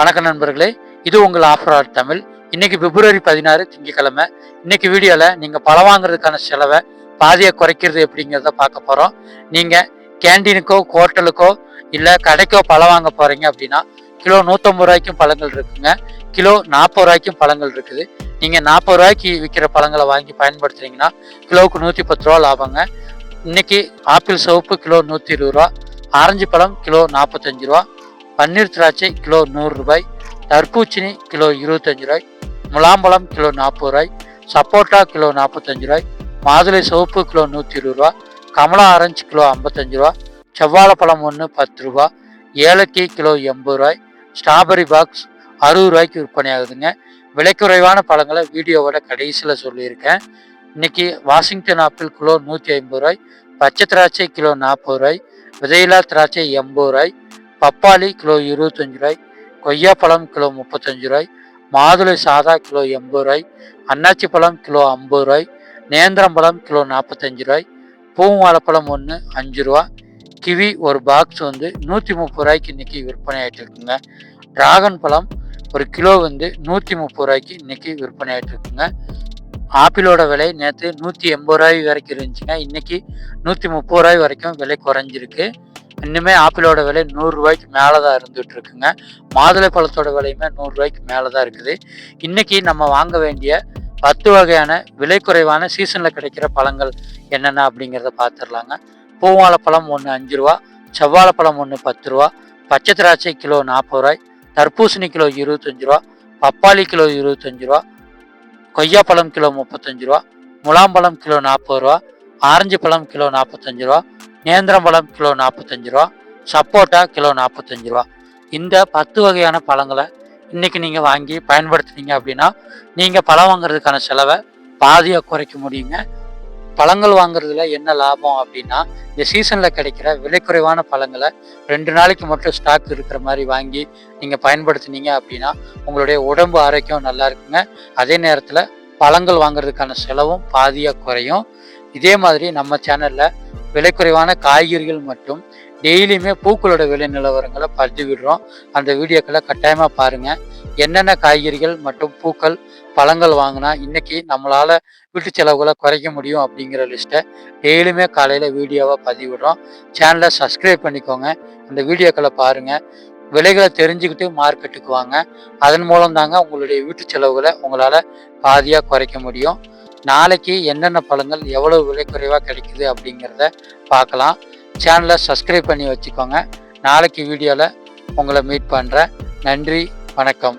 வணக்கம் நண்பர்களே. இது உங்கள் ஆஃபர் ஆர்ட் தமிழ். இன்னைக்கு பிப்ரவரி பதினாறு திங்கக்கிழமை இன்னைக்கு வீடியோவில் நீங்கள் பழம் வாங்குறதுக்கான செலவை பாதியை குறைக்கிறது எப்படிங்கிறத பார்க்க போகிறோம் நீங்கள் கேண்டீனுக்கோ ஹோட்டலுக்கோ இல்லை கடைக்கோ பழம் வாங்க போகிறீங்க அப்படின்னா கிலோ நூற்றம்பது ரூபாய்க்கும் பழங்கள் இருக்குங்க. கிலோ நாற்பது ரூபாய்க்கும் பழங்கள் இருக்குது. நீங்கள் நாற்பது ரூபாய்க்கு விற்கிற பழங்களை வாங்கி பயன்படுத்துறீங்கன்னா கிலோவுக்கு நூற்றி பத்து ரூபா லாபங்க. இன்னைக்கு ஆப்பிள் சிவப்பு கிலோ நூற்றி இருபது ரூபா. ஆரஞ்சு பழம் கிலோ நாற்பத்தஞ்சு ரூபா. பன்னீர் திராட்சை கிலோ நூறு ரூபாய் தர்பூசணி கிலோ இருபத்தஞ்சு ரூபாய் முலாம்பழம் கிலோ நாற்பது ரூபாய் சப்போட்டா கிலோ நாற்பத்தஞ்சு ரூபாய் மாதுளை சோப்பு கிலோ நூற்றி இருபது ரூபா கமலா ஆரஞ்சு கிலோ ஐம்பத்தஞ்சு ரூபா செவ்வாழைப்பழம் ஒன்று பத்து ரூபா ஏலக்கி கிலோ எண்பது ரூபாய் ஸ்ட்ராபெரி பாக்ஸ் அறுபது ரூபாய்க்கு விற்பனை ஆகுதுங்க. விலை குறைவான பழங்களை வீடியோவோட கடைசியில் சொல்லியிருக்கேன். இன்னைக்கு வாஷிங்டன் ஆப்பிள் கிலோ நூற்றி ஐம்பது ரூபாய் பச்சை திராட்சை கிலோ நாற்பது ரூபாய் விதையில்லா திராட்சை எண்பது ரூபாய் பப்பாளி கிலோ இருபத்தஞ்சு ரூபாய் கொய்யாப்பழம் கிலோ முப்பத்தஞ்சு ரூபாய் மாதுளை சாதா கிலோ எண்பது ரூபாய் அன்னாச்சி பழம் கிலோ ஐம்பது ரூபாய் நேந்திரம் பழம் கிலோ நாற்பத்தஞ்சு ரூபாய் பூவாழைப்பழம் ஒன்று அஞ்சு ரூபா கிவி ஒரு பாக்ஸ் வந்து நூற்றி முப்பது ரூபாய்க்கு இன்றைக்கி விற்பனை ஆகிட்டு இருக்குங்க டிராகன் பழம் ஒரு கிலோ வந்து நூற்றி முப்பது ரூபாய்க்கு இன்றைக்கி விற்பனை ஆகிட்டு இருக்குங்க ஆப்பிளோட விலை நேற்று நூற்றி எண்பது ரூபாய் வரைக்கும் இருந்துச்சுங்க. இன்றைக்கி நூற்றி முப்பது ரூபாய் வரைக்கும் விலை குறைஞ்சிருக்கு. இன்னுமே ஆப்பிளோட விலை நூறுரூவாய்க்கு மேலே தான் இருந்துகிட்டு இருக்குங்க மாதுளை பழத்தோட விலையுமே நூறுரூவாய்க்கு மேலே தான் இருக்குது. இன்றைக்கி நம்ம வாங்க வேண்டிய பத்து வகையான விலை குறைவான சீசனில் கிடைக்கிற பழங்கள் என்னென்ன அப்படிங்கிறத பார்த்துடலாங்க பூவாழைப்பழம் ஒன்று அஞ்சு ரூபா செவ்வாழைப்பழம் ஒன்று பத்து ரூபா பச்சை திராட்சை கிலோ நாற்பது ரூபாய் தர்பூசணி கிலோ இருபத்தஞ்சு ரூபா பப்பாளி கிலோ இருபத்தஞ்சு ரூபா கொய்யாப்பழம் கிலோ முப்பத்தஞ்சு ரூபா முலாம்பழம் கிலோ நாற்பது ரூபா ஆரஞ்சு பழம் கிலோ நாற்பத்தஞ்சு ரூபா நேந்திரம் பழம் கிலோ நாற்பத்தஞ்சு ரூபா சப்போட்டா கிலோ நாற்பத்தஞ்சு ரூபா. இந்த பத்து வகையான பழங்களை இன்றைக்கி நீங்கள் வாங்கி பயன்படுத்துனீங்க அப்படின்னா நீங்கள் பழம் வாங்குறதுக்கான செலவை பாதியாக குறைக்க முடியுங்க. பழங்கள் வாங்குறதுல என்ன லாபம் அப்படின்னா இந்த சீசனில் கிடைக்கிற விலை குறைவான பழங்களை ரெண்டு நாளைக்கு மட்டும் ஸ்டாக் இருக்கிற மாதிரி வாங்கி நீங்கள் பயன்படுத்துனீங்க அப்படின்னா உங்களுடைய உடம்பு ஆரோக்கியம் நல்லா இருக்குங்க. அதே நேரத்தில் பழங்கள் வாங்குறதுக்கான செலவும் பாதியாக குறையும். இதே மாதிரி நம்ம சேனலில் விலை குறைவான காய்கறிகள் மற்றும் டெய்லியுமே பூக்களோட விலை நிலவரங்களை பதிவிடுறோம். அந்த வீடியோக்களை கட்டாயமாக பாருங்கள் என்னென்ன காய்கறிகள் மற்றும் பூக்கள் பழங்கள் வாங்கினா இன்னைக்கு நம்மளால் வீட்டு செலவுகளை குறைக்க முடியும் அப்படிங்கிற லிஸ்ட்டை டெய்லியுமே காலையில் வீடியோவாக பதிவிடுறோம். சேனலை சப்ஸ்கிரைப் பண்ணிக்கோங்க. அந்த வீடியோக்களை பாருங்கள் விலைகளை தெரிஞ்சுக்கிட்டு மார்க்கெட்டுக்கு வாங்க. அதன் மூலம் தாங்க உங்களுடைய வீட்டு செலவுகளை உங்களால் பாதியாக குறைக்க முடியும். நாளைக்கு என்னென்ன பழங்கள் எவ்வளவு விலை குறைவாக கிடைக்குது அப்படிங்கிறத பார்க்கலாம். சேனலை சப்ஸ்கிரைப் பண்ணி வச்சுக்கோங்க. நாளைக்கு வீடியோவில் உங்களை மீட் பண்ணுறேன் நன்றி வணக்கம்.